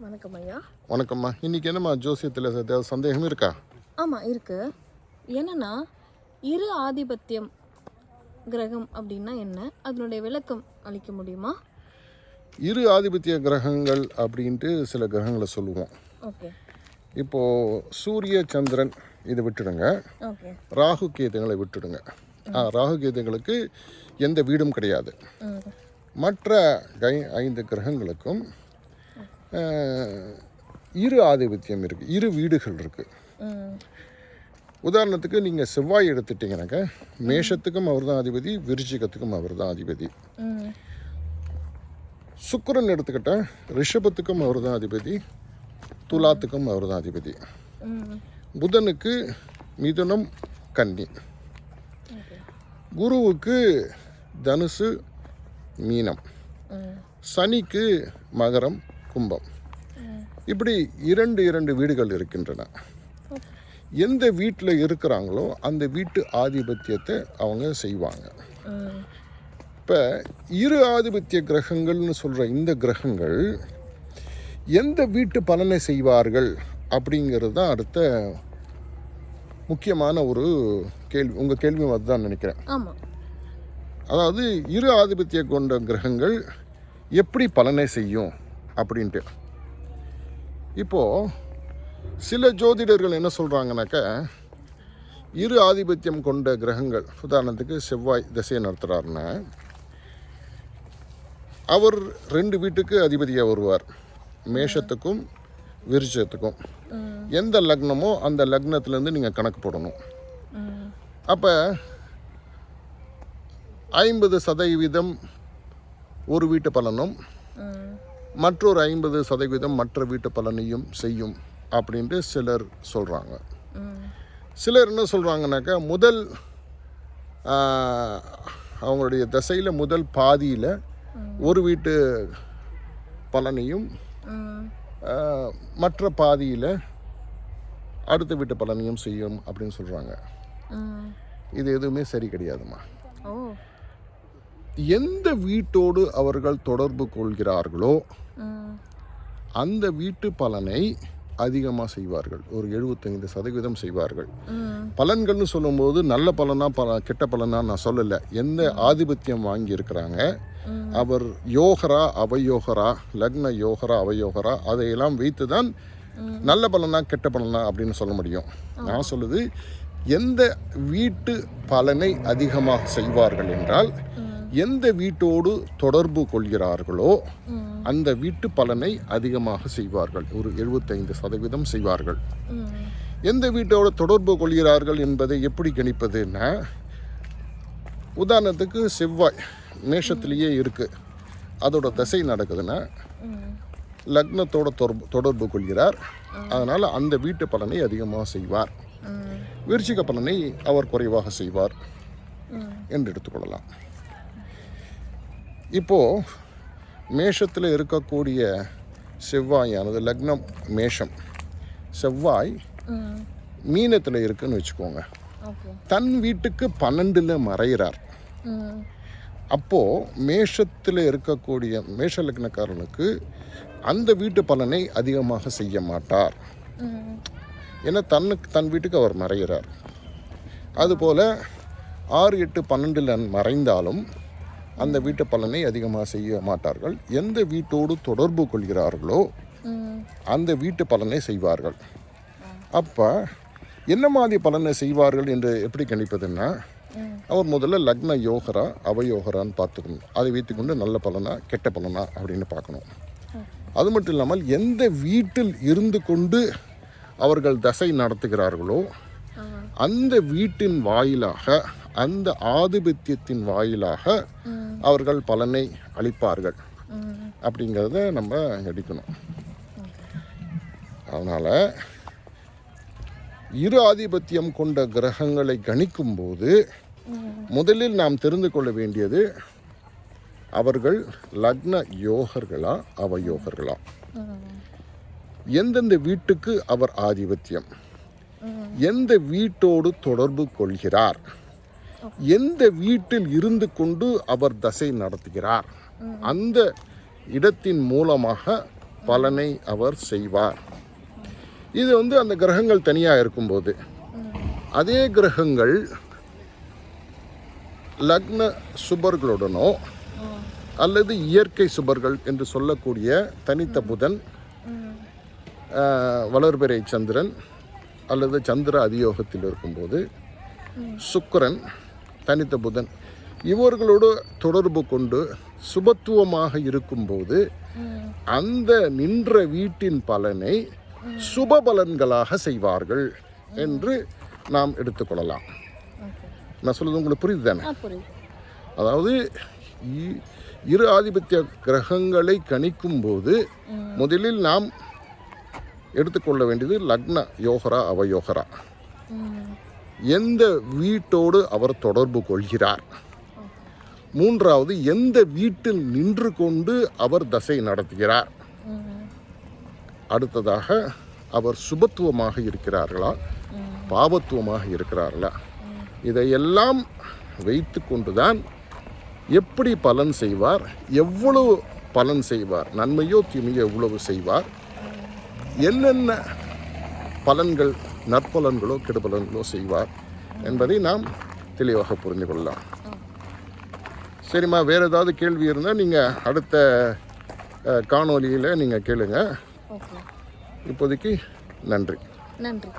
வணக்கம் ஐயா. வணக்கம்மா. இன்னைக்கு என்னம்மா ஜோசியத்தில் ஏதாவது சந்தேகம் இருக்கா? ஆமாம் இருக்கு. என்னன்னா இரு ஆதிபத்தியம் கிரகம் அப்படின்னா என்ன? அதனுடைய விளக்கம் அளிக்க முடியுமா? இரு ஆதிபத்திய கிரகங்கள் அப்படின்ட்டு சில கிரகங்களை சொல்லுவோம். ஓகே. இப்போது சூரிய சந்திரன் இதை விட்டுடுங்க. ஓகே. ராகு கேதுகளை விட்டுடுங்க. ஆ ராகு கேதுகளுக்கு எந்த வீடும் கிடையாது. மற்ற கை ஐந்து கிரகங்களுக்கும் இரு ஆதிபத்தியம் இருக்குது இரு வீடுகள் இருக்குது உதாரணத்துக்கு நீங்கள் செவ்வாய் எடுத்துட்டிங்கனாக்க மேஷத்துக்கும் அவர் தான் அதிபதி விருச்சிகத்துக்கும் அவர் தான் அதிபதி. சுக்கரன் எடுத்துக்கிட்டால் ரிஷபத்துக்கும் அவர் தான் அதிபதி துலாத்துக்கும் அவர் தான் அதிபதி. புதனுக்கு மிதுனம் கன்னி. குருவுக்கு தனுசு மீனம். சனிக்கு மகரம் கும்பம். இப்படி இரண்டு இரண்டு வீடுகள் இருக்கின்றன. எந்த வீட்டில் இருக்கிறாங்களோ அந்த வீட்டு ஆதிபத்தியத்தை அவங்க செய்வாங்க. இப்போ இரு ஆதிபத்திய கிரகங்கள்னு சொல்கிற இந்த கிரகங்கள் எந்த வீட்டு பலனை செய்வார்கள் அப்படிங்கிறது தான் அடுத்த முக்கியமான ஒரு கேள்வி. உங்கள் கேள்வி அதுதான் நினைக்கிறேன். ஆமாம் அதாவது இரு ஆதிபத்திய கொண்ட கிரகங்கள் எப்படி பலனை செய்யும்? அப்படின்ட்டு. இப்போது சில ஜோதிடர்கள் என்ன சொல்கிறாங்கனாக்க இரு ஆதிபத்தியம் கொண்ட கிரகங்கள் உதாரணத்துக்கு செவ்வாய் திசையை நடத்துகிறாருன்னா அவர் ரெண்டு வீட்டுக்கு அதிபதியாக வருவார். மேஷத்துக்கும் விருச்சத்துக்கும் எந்த லக்னமோ அந்த லக்னத்துலேருந்து நீங்கள் கணக்கு போடணும். அப்போ ஐம்பது சதவீதம் ஒரு வீட்டு பலனும் மற்றொரு ஐம்பது சதவீதம் மற்ற வீட்டு பலனையும் செய்யும் அப்படின்ட்டு சிலர் சொல்கிறாங்க சிலர் என்ன சொல்கிறாங்கனாக்கா முதல் அவங்களுடைய தசையில் முதல் பாதியில் ஒரு வீட்டு பலனையும் மற்ற பாதியில் அடுத்த வீட்டு பலனையும் செய்யும் அப்படின்னு சொல்கிறாங்க இது எதுவுமே சரி கிடையாதுமா எந்த வீட்டோடு அவர்கள் தொடர்பு கொள்கிறார்களோ அந்த வீட்டு பலனை அதிகமாக செய்வார்கள். ஒரு எழுபத்தைந்து சதவீதம் செய்வார்கள். பலன்கள்னு சொல்லும்போது நல்ல பலனா பல கெட்ட பலனா நான் சொல்லலை. எந்த ஆதிபத்தியம் வாங்கி இருக்கிறாங்க ம். அவர் யோகரா அவயோகரா லக்ன யோகரா அவயோகரா அதையெல்லாம் வைத்து தான் நல்ல பலனா கெட்ட பலனா அப்படின்னு சொல்ல முடியும். நான் சொல்லுது எந்த வீட்டு பலனை அதிகமாக செய்வார்கள் என்றால் எந்த வீட்டோடு தொடர்பு கொள்கிறார்களோ அந்த வீட்டு பலனை அதிகமாக செய்வார்கள். ஒரு எழுபத்தைந்து சதவீதம் செய்வார்கள். எந்த வீட்டோட தொடர்பு கொள்கிறார்கள் என்பதை எப்படி கணிப்பதுன்னா உதாரணத்துக்கு செவ்வாய் மேஷத்திலேயே இருக்குது அதோட தசை நடக்குதுன்னா லக்னத்தோட தொடர்பு தொடர்பு கொள்கிறார். அதனால் அந்த வீட்டு பலனை அதிகமாக செய்வார். விருச்சிக பலனை அவர் குறைவாக செய்வார். என்று எடுத்துக்கொள்ளலாம். இப்போது மேஷத்தில் இருக்கக்கூடிய செவ்வாயானது லக்னம் மேஷம். செவ்வாய் மீனத்தில் இருக்குன்னு வச்சுக்கோங்க. தன் வீட்டுக்கு பன்னெண்டில் மறைகிறார் அப்போது மேஷத்தில் இருக்கக்கூடிய மேஷ லக்னக்காரனுக்கு அந்த வீட்டு பலனை அதிகமாக செய்ய மாட்டார். ஏன்னா தன்னுக்கு தன் வீட்டுக்கு அவர் மறைகிறார் அதுபோல் ஆறு எட்டு பன்னெண்டில் மறைந்தாலும் அந்த வீட்டு பலனை அதிகமாக செய்ய மாட்டார்கள். எந்த வீட்டோடு தொடர்பு கொள்கிறார்களோ அந்த வீட்டு பலனை செய்வார்கள். அப்போ என்ன மாதிரி பலனை செய்வார்கள் என்று எப்படி கணிப்பதுன்னா அவர் முதல்ல லக்ன யோகரா அவயோகரான்னு பார்த்துக்கணும். அதை வைத்துக்கொண்டு நல்ல பலனா கெட்ட பலனா அப்படின்னு பார்க்கணும். அது மட்டும் இல்லாமல் எந்த வீட்டில் இருந்து கொண்டு அவர்கள் தசை நடத்துகிறார்களோ அந்த வீட்டின் வாயிலாக அந்த ஆதிபத்தியத்தின் வாயிலாக அவர்கள் பலனை அளிப்பார்கள். அப்படிங்கிறத நம்ம எடுக்கணும். அதனால் இரு ஆதிபத்தியம் கொண்ட கிரகங்களை கணிக்கும்போது முதலில் நாம் தெரிந்து கொள்ள வேண்டியது அவர்கள் லக்ன யோகர்களா அவயோகர்களா? எந்தெந்த வீட்டுக்கு அவர் ஆதிபத்தியம்? எந்த வீட்டோடு தொடர்பு கொள்கிறார்? எந்த வீட்டில் இருந்து கொண்டு அவர் தசை நடத்துகிறார்? அந்த இடத்தின் மூலமாக பலனை அவர் செய்வார். இது வந்து அந்த கிரகங்கள் தனியாக இருக்கும்போது. அதே கிரகங்கள் லக்ன சுபர்களுடனோ அல்லது இயற்கை சுபர்கள் என்று சொல்லக்கூடிய தனித்த புதன் வளர்பிறை சந்திரன் அல்லது சந்திர அதியோகத்தில் இருக்கும்போது சுக்கரன் தனித்த புதன். இவர்களோடு தொடர்பு கொண்டு சுபத்துவமாக இருக்கும்போது அந்த நின்ற வீட்டின் பலனை சுப பலன்களாக செய்வார்கள் என்று நாம் எடுத்துக்கொள்ளலாம். நான் சொல்றது உங்களுக்கு புரியுது தானே? அதாவது இரு ஆதிபத்திய கிரகங்களை கணிக்கும் போது முதலில் நாம் எடுத்துக்கொள்ள வேண்டியது லக்ன யோகரா அவயோகரா. எந்த வீட்டோடு அவர் தொடர்பு கொள்கிறார்? மூன்றாவது எந்த வீட்டில் நின்று கொண்டு அவர் தசை நடத்துகிறார்? அடுத்ததாக அவர் சுபத்துவமாக இருக்கிறார்களா? பாபத்துவமாக இருக்கிறார்களா? இதையெல்லாம் வைத்து கொண்டுதான் எப்படி பலன் செய்வார்? எவ்வளவு பலன் செய்வார்? நன்மையோ தீமையோ எவ்வளவு செய்வார்? என்னென்ன பலன்கள் நற்பலன்களோ கெடுபலன்களோ செய்வார் என்பதை நாம் தெளிவாக புரிந்து கொள்ளலாம். சரிம்மா வேறு ஏதாவது கேள்வி இருந்தால் நீங்கள் அடுத்த காணொலியில் நீங்கள் கேளுங்க. இப்போதைக்கு நன்றி. நன்றி.